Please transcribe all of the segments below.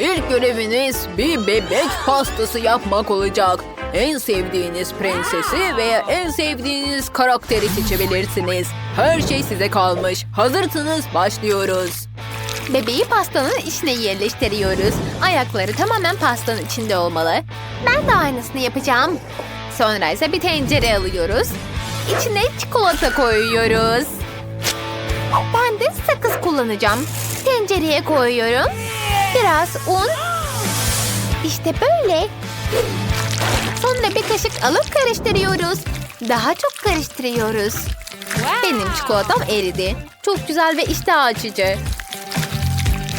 İlk göreviniz bir bebek pastası yapmak olacak. En sevdiğiniz prensesi veya en sevdiğiniz karakteri seçebilirsiniz. Her şey size kalmış. Hazırsınız başlıyoruz. Bebeği pastanın içine yerleştiriyoruz. Ayakları tamamen pastanın içinde olmalı. Ben de aynısını yapacağım. Sonra ise bir tencere alıyoruz. İçine çikolata koyuyoruz. Ben de sakız kullanacağım. Tencereye koyuyorum. Biraz un. İşte böyle. Sonra bir kaşık alıp karıştırıyoruz. Daha çok karıştırıyoruz. Benim çikolatam eridi. Çok güzel ve iştah açıcı.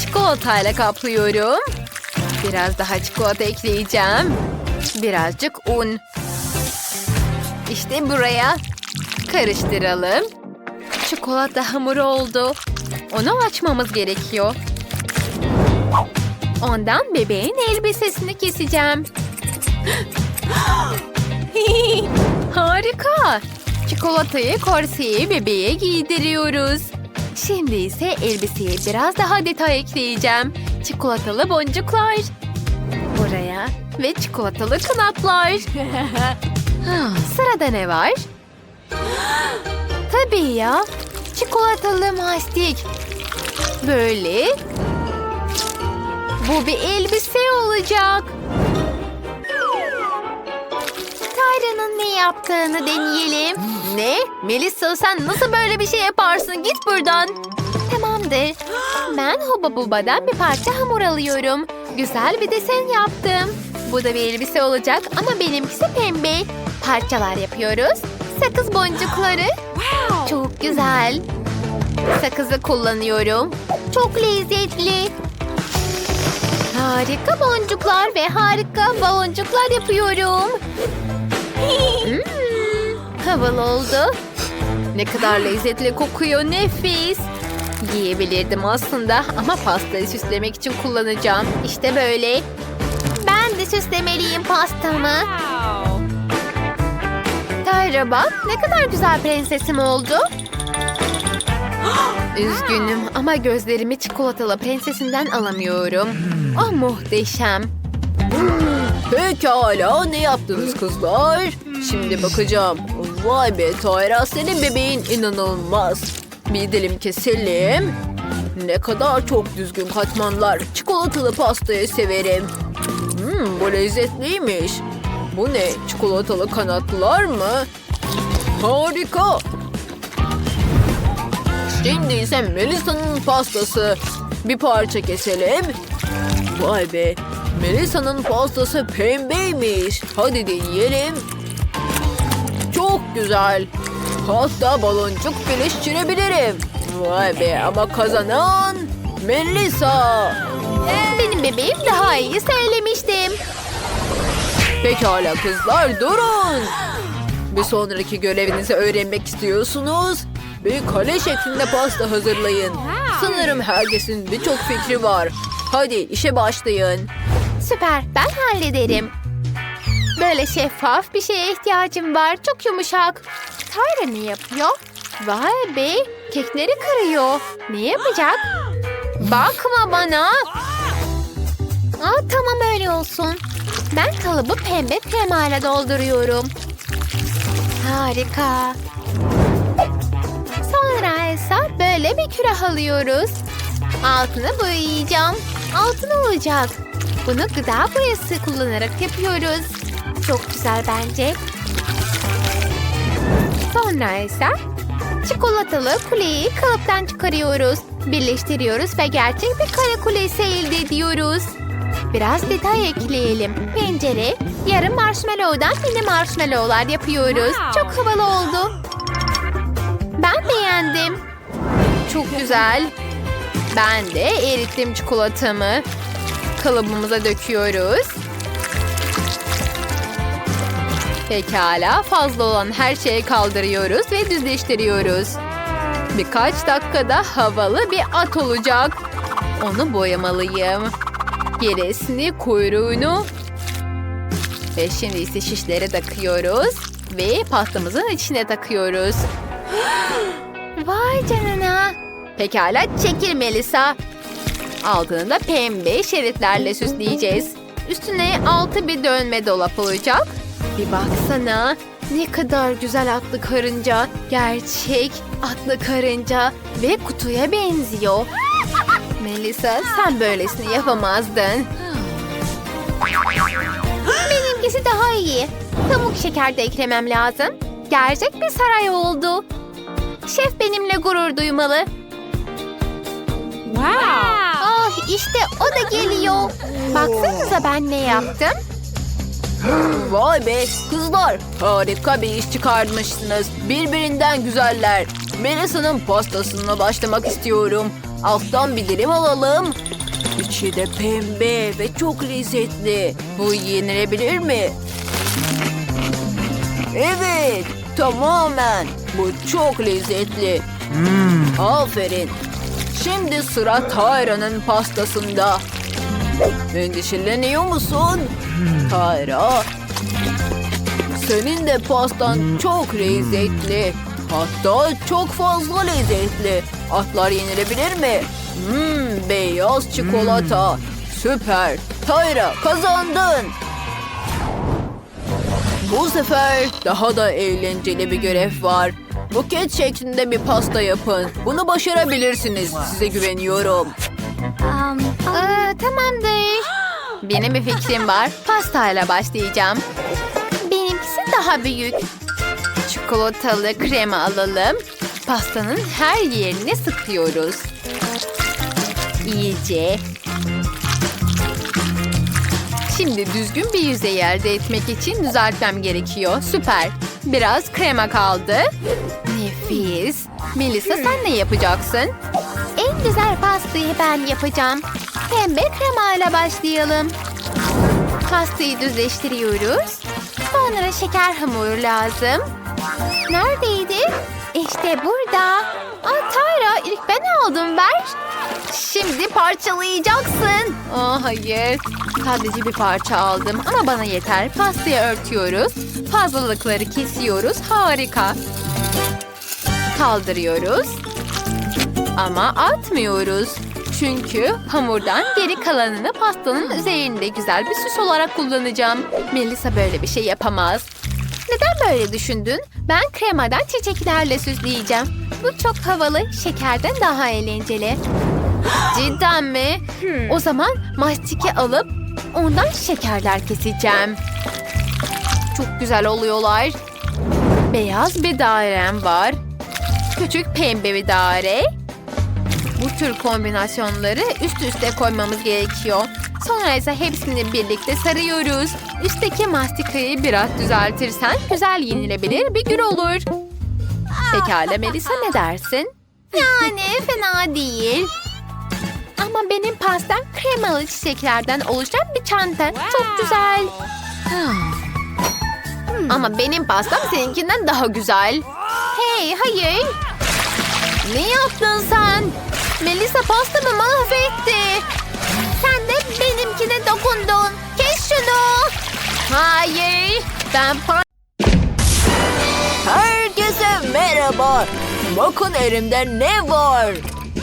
Çikolatayla kaplıyorum. Biraz daha çikolata ekleyeceğim. Birazcık un. İşte buraya. Karıştıralım. Çikolata hamuru oldu. Onu açmamız gerekiyor. Ondan bebeğin elbisesini keseceğim. Harika. Çikolatayı korseyi bebeğe giydiriyoruz. Şimdi ise elbiseye biraz daha detay ekleyeceğim. Çikolatalı boncuklar. Buraya ve çikolatalı kanatlar. Sırada ne var? Tabii ya. Çikolatalı mastik. Böyle. Bu bir elbise olacak. Tyra'nın ne yaptığını deneyelim. Ne? Melissa sen nasıl böyle bir şey yaparsın? Git buradan. Tamamdır. Ben Huba Buba'dan bir parça hamur alıyorum. Güzel bir desen yaptım. Bu da bir elbise olacak ama benimkisi pembe. Parçalar yapıyoruz. Sakız boncukları. Çok güzel. Sakızı kullanıyorum. Çok lezzetli. Harika boncuklar ve harika baloncuklar yapıyorum. Hmm, havalı oldu. Ne kadar lezzetli kokuyor nefis. Yiyebilirdim aslında ama pastayı süslemek için kullanacağım. İşte böyle. Ben de süslemeliyim pastamı. Tyra bak ne kadar güzel prensesim oldu. Üzgünüm ama gözlerimi çikolatalı prensesinden alamıyorum. Ah muhteşem. Pekala ne yaptınız kızlar? Şimdi bakacağım. Vay be Tayra senin bebeğin inanılmaz. Bir dilim keselim. Ne kadar çok düzgün katmanlar. Çikolatalı pastayı severim. Hmm, bu lezzetliymiş. Bu ne? Çikolatalı kanatlar mı? Harika. Şimdi ise Melisa'nın pastası. Bir parça keselim. Vay be. Melisa'nın pastası pembeymiş. Hadi deneyelim. Çok güzel. Hatta baloncuk birleştirebilirim. Vay be ama kazanan Melisa. Benim bebeğim daha iyi söylemiştim. Pekala kızlar durun. Bir sonraki görevinizi öğrenmek istiyorsunuz. Bir kale şeklinde pasta hazırlayın. Sanırım herkesin birçok fikri var. Hadi işe başlayın. Süper ben hallederim. Böyle şeffaf bir şeye ihtiyacım var. Çok yumuşak. Tyra ne yapıyor? Vay be kekleri kırıyor. Ne yapacak? Bakma bana. Aa, tamam öyle olsun. Ben kalıbı pembe kremayla dolduruyorum. Harika. Sonra ise böyle bir küre alıyoruz. Altını boyayacağım. Altın olacak. Bunu gıda boyası kullanarak yapıyoruz. Çok güzel bence. Sonra ise çikolatalı kuleyi kalıptan çıkarıyoruz. Birleştiriyoruz ve gerçek bir kare kulesi elde ediyoruz. Biraz detay ekleyelim. Pencere, yarım marshmallow'dan mini marshmallow'lar yapıyoruz. Çok havalı oldu. Ben beğendim. Çok güzel. Ben de erittim çikolatamı. Kalıbımıza döküyoruz. Pekala fazla olan her şeyi kaldırıyoruz ve düzleştiriyoruz. Birkaç dakikada havalı bir at olacak. Onu boyamalıyım. Gerisini kuyruğunu ve şimdi ise şişlere takıyoruz ve pastamızın içine takıyoruz. Vay canına. Pekala çekil Melisa. Altını da pembe şeritlerle süsleyeceğiz. Üstüne altı bir dönme dolap olacak. Bir baksana. Ne kadar güzel atlı karınca. Gerçek atlı karınca ve kutuya benziyor. Melisa sen böylesini yapamazdın. Benimkisi daha iyi. Pamuk şeker de eklemem lazım. Gerçek bir saray oldu. Şef benimle gurur duymalı. Wow. Ah işte o da geliyor. Baksanıza ben ne yaptım. Vay be kızlar harika bir iş çıkarmışsınız. Birbirinden güzeller. Melisa'nın pastasına başlamak istiyorum. Alttan bir dilim alalım. İçi de pembe ve çok lezzetli. Bu yenilebilir mi? Evet, tamamen. Bu çok lezzetli. Aferin. Şimdi sıra Tayra'nın pastasında. Endişeleniyor musun? Tayra. Senin de pastan çok lezzetli. Hatta çok fazla lezzetli. Atlar yenilebilir mi? Hmm, beyaz çikolata. Süper. Tayra kazandın. Bu sefer daha da eğlenceli bir görev var. Buket şeklinde bir pasta yapın. Bunu başarabilirsiniz. Size güveniyorum. Aa, tamamdır. Benim bir fikrim var. Pastayla başlayacağım. Benimkisi daha büyük. Çikolatalı krema alalım. Pastanın her yerine sıkıyoruz. İyice. Şimdi düzgün bir yüzey elde etmek için düzeltmem gerekiyor. Süper. Biraz krema kaldı. Nefis. Melisa sen ne yapacaksın? En güzel pastayı ben yapacağım. Pembe kremayla başlayalım. Pastayı düzleştiriyoruz. Sonra şeker hamuru lazım. Neredeydi? İşte burada. Aa, ilk ben aldım ver. Şimdi parçalayacaksın. Aa, hayır. Sadece bir parça aldım ama bana yeter. Pastayı örtüyoruz. Fazlalıkları kesiyoruz. Harika. Kaldırıyoruz. Ama atmıyoruz. Çünkü hamurdan geri kalanını pastanın üzerinde güzel bir süs olarak kullanacağım. Melisa böyle bir şey yapamaz. Neden böyle düşündün? Ben kremadan çiçeklerle süsleyeceğim. Bu çok havalı, şekerden daha eğlenceli. Cidden mi? O zaman mastike alıp ondan şekerler keseceğim. Çok güzel oluyorlar. Beyaz bir dairem var. Küçük pembe bir daire. Bu tür kombinasyonları üst üste koymamız gerekiyor. Sonra ise hepsini birlikte sarıyoruz. Üstteki mastikayı biraz düzeltirsen güzel yenilebilir bir gül olur. Pekala Melisa ne dersin? Yani fena değil. Ama benim pastam kremalı çiçeklerden oluşan bir çanta. Çok güzel. Ama benim pastam seninkinden daha güzel. Hey hayır. Ne yaptın sen? Melisa pastamı mahvetti. Benimkine dokundun. Kes şunu. Hayır. Ben pa- Herkese merhaba. Bakın elimde ne var.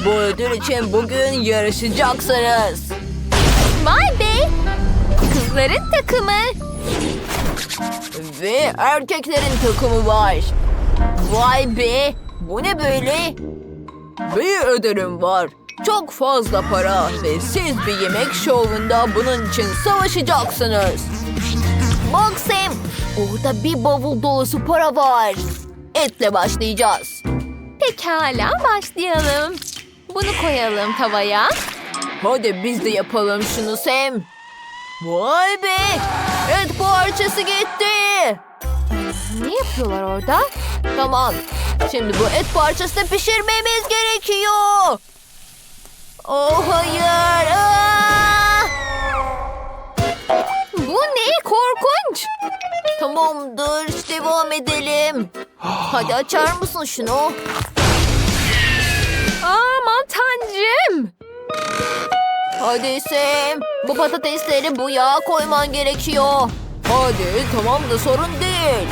Bu ödül için bugün yarışacaksınız. Vay be. Kızların takımı. Ve erkeklerin takımı var. Vay be. Bu ne böyle? Bir ödülüm var. Çok fazla para ve siz bir yemek şovunda bunun için savaşacaksınız. Bak Sam, orada bir bavul dolusu para var. Etle başlayacağız. Pekala başlayalım. Bunu koyalım tavaya. Hadi biz de yapalım şunu Sam. Vay be! Et parçası gitti. Ne yapıyorlar orada? Tamam. Şimdi bu et parçasını pişirmemiz gerekiyor. Oh hayır. Aa! Bu ne? Korkunç. Tamamdır. Devam edelim. Hadi açar mısın şunu? Aman tanrım. Hadi Sam. Bu patatesleri bu yağa koyman gerekiyor. Hadi tamam da sorun değil.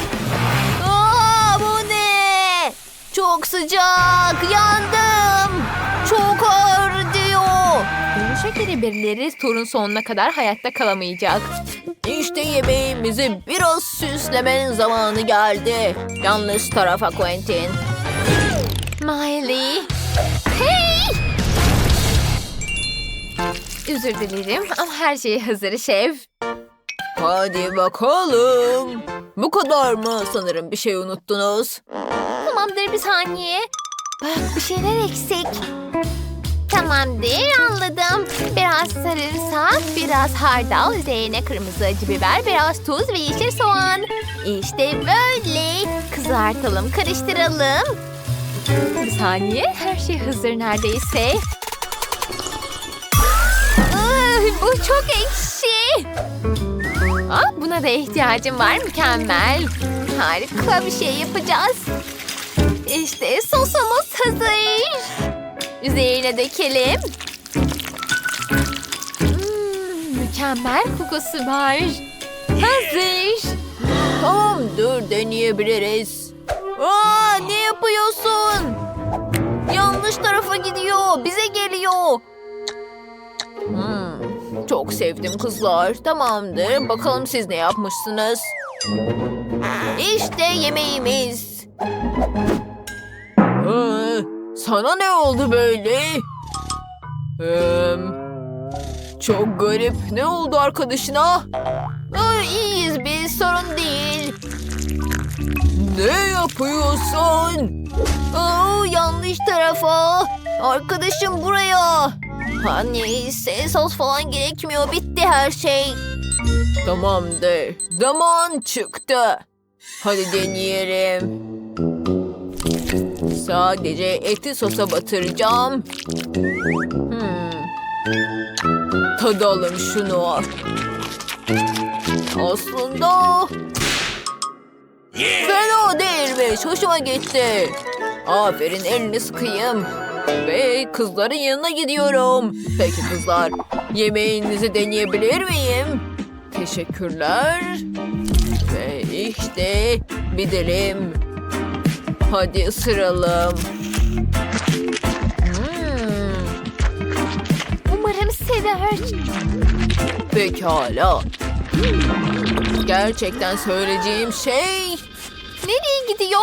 Aa, bu ne? Çok sıcak. Yandım. Kere birileri turun sonuna kadar hayatta kalamayacak. İşte yemeğimizi biraz süslemenin zamanı geldi. Yanlış tarafa Quentin. Miley. Hey! Özür dilerim ama her şey hazır şef. Hadi bakalım. Bu kadar mı? Sanırım bir şey unuttunuz. Tamamdır bir saniye. Bak bir şeyler eksik. Tamamdır anladım. Biraz sarımsak, biraz hardal, üzerine kırmızı acı biber, biraz tuz ve yeşil soğan. İşte böyle. Kızartalım, karıştıralım. Bir saniye, her şey hazır neredeyse. Ay, bu çok ekşi. Aa, buna da ihtiyacım var, mükemmel. Harika bir şey yapacağız. İşte sosumuz hazır. Üzerine dökelim. Hmm, mükemmel kokusu var. Hazır. Tamamdır deneyebiliriz. Aa, ne yapıyorsun? Yanlış tarafa gidiyor. Bize geliyor. Hmm, çok sevdim kızlar. Tamamdır. Bakalım siz ne yapmışsınız? İşte yemeğimiz. Ee, sana ne oldu böyle? Ee, çok garip. Ne oldu arkadaşına? Aa, iyiyiz biz. Sorun değil. Ne yapıyorsun? Aa, yanlış tarafa. Arkadaşım buraya. Ha neyse sos falan gerekmiyor. Bitti her şey. Tamamdır. Zaman çıktı. Hadi deneyelim. Sadece eti sosa batıracağım. Hmm. Tadalım şunu. Aslında Fena değilmiş. Hoşuma gitti. Aferin elini sıkayım. Ve kızların yanına gidiyorum. Peki kızlar, yemeğinizi deneyebilir miyim? Teşekkürler. Ve işte bir dilim. Hadi ısıralım. Hmm, Umarım sever. pekala. Gerçekten söyleyeceğim şey Nereye gidiyor?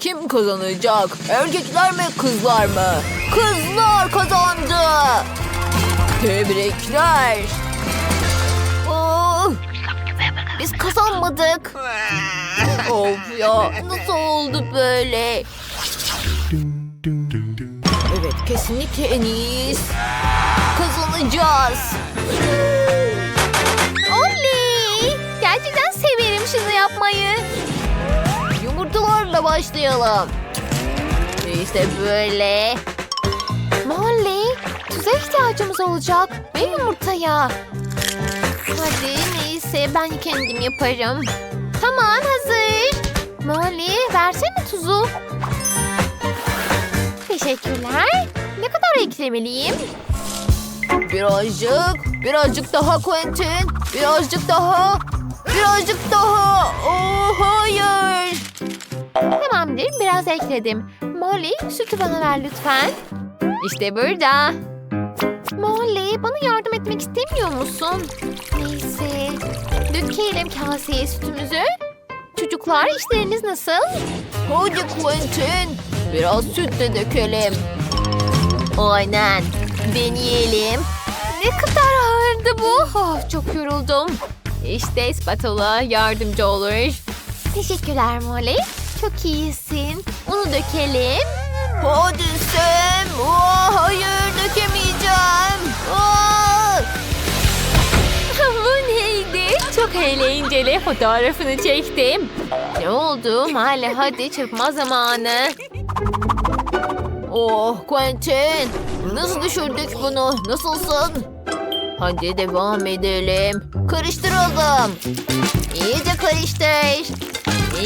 Kim kazanacak? Erkekler mi kızlar mı? Kızlar kazandı. Tebrikler. Oh, biz kazanmadık. Of ya nasıl oldu böyle? Evet kesinlikle en iyiyiz. Kazanacağız. Oley! Gerçekten severim şunu yapmayı. Yumurtalarla başlayalım. İşte böyle. Molly, tuza ihtiyacımız olacak ve yumurtaya. Hadi neyse ben kendim yaparım. Tamam hazır. Molly versene tuzu. Teşekkürler. Ne kadar eklemeliyim? Birazcık, birazcık daha Quentin. Birazcık daha, birazcık daha. Oh hayır. Tamamdır biraz ekledim. Molly sütü bana ver lütfen. İşte burada. Molly bana yardım etmek istemiyor musun? Neyse. Dökelim kaseye sütümüzü. Çocuklar işleriniz nasıl? Hadi Quentin. Biraz süt de dökelim. Aynen. Deneyelim. Ne kadar ağırdı bu. Oh, çok yoruldum. İşte spatula yardımcı olur. Teşekkürler Molly. Çok iyisin. Unu dökelim. Hadi Sam. Oh, hayır dökemeyeceğim. Çok eğlenceli. Fotoğrafını çektim. Ne oldu? Molly hadi çırpma zamanı. Oh Quentin. Nasıl düşürdük bunu? Nasılsın? Hadi devam edelim. Karıştıralım. İyice karıştır.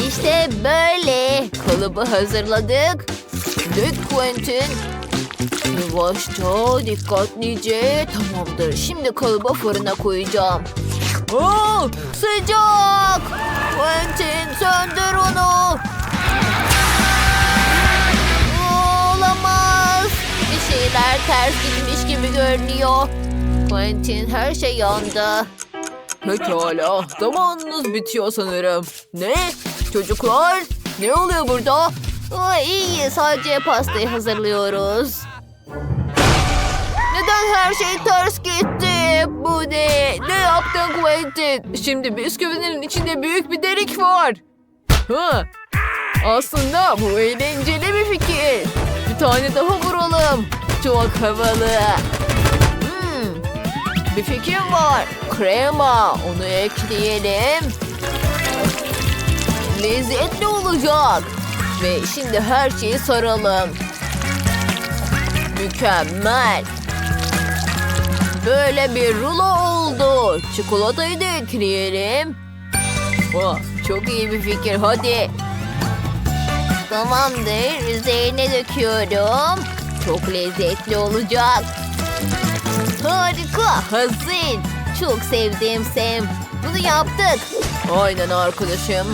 İşte böyle. Kalıbı hazırladık. Dök Quentin. Yavaşça, dikkatlice. Tamamdır. Şimdi kalıbı fırına koyacağım. Oh, sıcak. Quentin söndür onu. Olamaz. Bir şey şeyler ters gitmiş gibi görünüyor. Quentin her şey yandı. Pekala. Zamanınız bitiyor sanırım. Ne? Çocuklar? Ne oluyor burada? İyi sadece pastayı hazırlıyoruz. Neden her şey ters gitti? Bu ne? Yaptın Quentin? Şimdi bisküvinin içinde büyük bir delik var. Ha. Aslında bu eğlenceli bir fikir. Bir tane daha vuralım. Çok havalı. Hmm. Bir fikrim var. Krema. Onu ekleyelim. Lezzetli olacak. Ve şimdi her şeyi saralım. Mükemmel. Böyle bir rulo oldu. Çikolatayı da ekleyelim. Vah, çok iyi bir fikir. Hadi. Tamamdır. Üzerine döküyorum. Çok lezzetli olacak. Harika. Hazır. Çok sevdim Sam. Bunu yaptık. Aynen arkadaşım.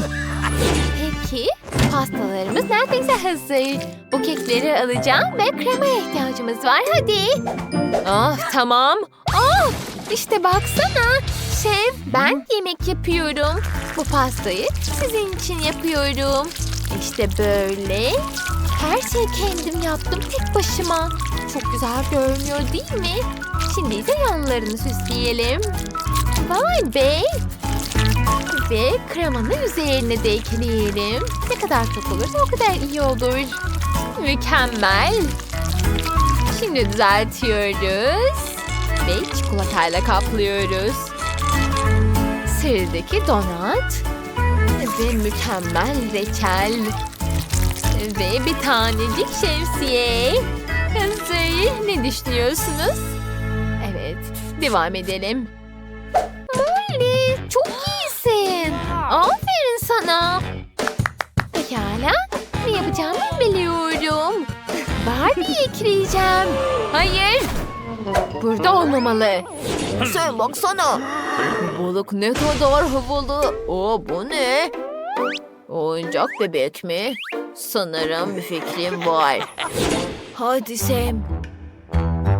Peki pastalarımız neredeyse hazır. Bu kekleri alacağım ve kremaya ihtiyacımız var. Hadi. Ah tamam. Ah işte baksana. Şef ben yemek yapıyorum. Bu pastayı sizin için yapıyorum. İşte böyle. Her şeyi kendim yaptım tek başıma. Çok güzel görünüyor değil mi? Şimdi ise yanlarını süsleyelim. Vay be. Ve kremanın üzerine de ekleyelim. Ne kadar çok olursa o kadar iyi olur. Mükemmel. Şimdi düzeltiyoruz. Ve çikolatayla kaplıyoruz. Sıradaki donat. Ve mükemmel reçel. Ve bir tanecik şemsiye. Hazır. Ne düşünüyorsunuz? Evet. Devam edelim. Molly çok iyisin. Aferin sana. Pekala. Ne yapacağımı biliyorum. Barbie ekleyeceğim. Hayır. Burada olmamalı. Sen baksana. Balık ne kadar havalı. Oo bu ne? Oyuncak bebek mi? Sanırım bir fikrim var. Hadi Sam.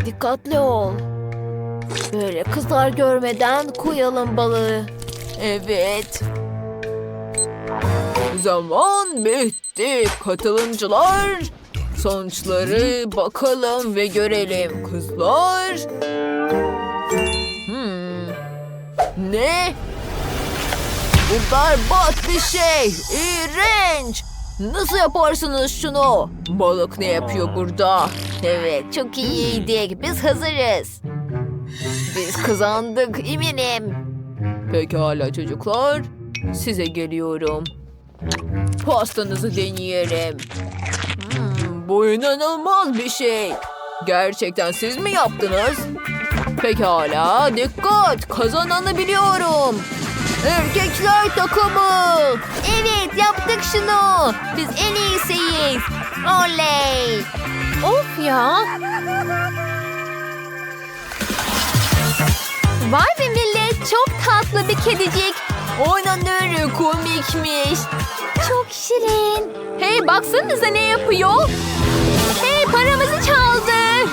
Dikkatli ol. Böyle kızlar görmeden koyalım balığı. Evet. Zaman bitti. Katılımcılar. Sonuçları bakalım ve görelim kızlar. Hmm. Ne? Bu berbat bir şey. İğrenç. Nasıl yaparsınız şunu? Balık ne yapıyor burada? Evet çok iyiydik. Biz hazırız. Biz kazandık eminim. Pekala çocuklar. Size geliyorum. Pastanızı deneyelim. Hmm, bu inanılmaz bir şey. Gerçekten siz mi yaptınız? Pekala dikkat kazananı biliyorum. Erkekler takımı. Evet yaptık şunu. Biz en iyisiyiz. Oley. Of ya. Vay be millet çok tatlı bir kedicik. Öyle komikmiş. Çok şirin. Hey baksanıza ne yapıyor? Hey paramızı çaldı.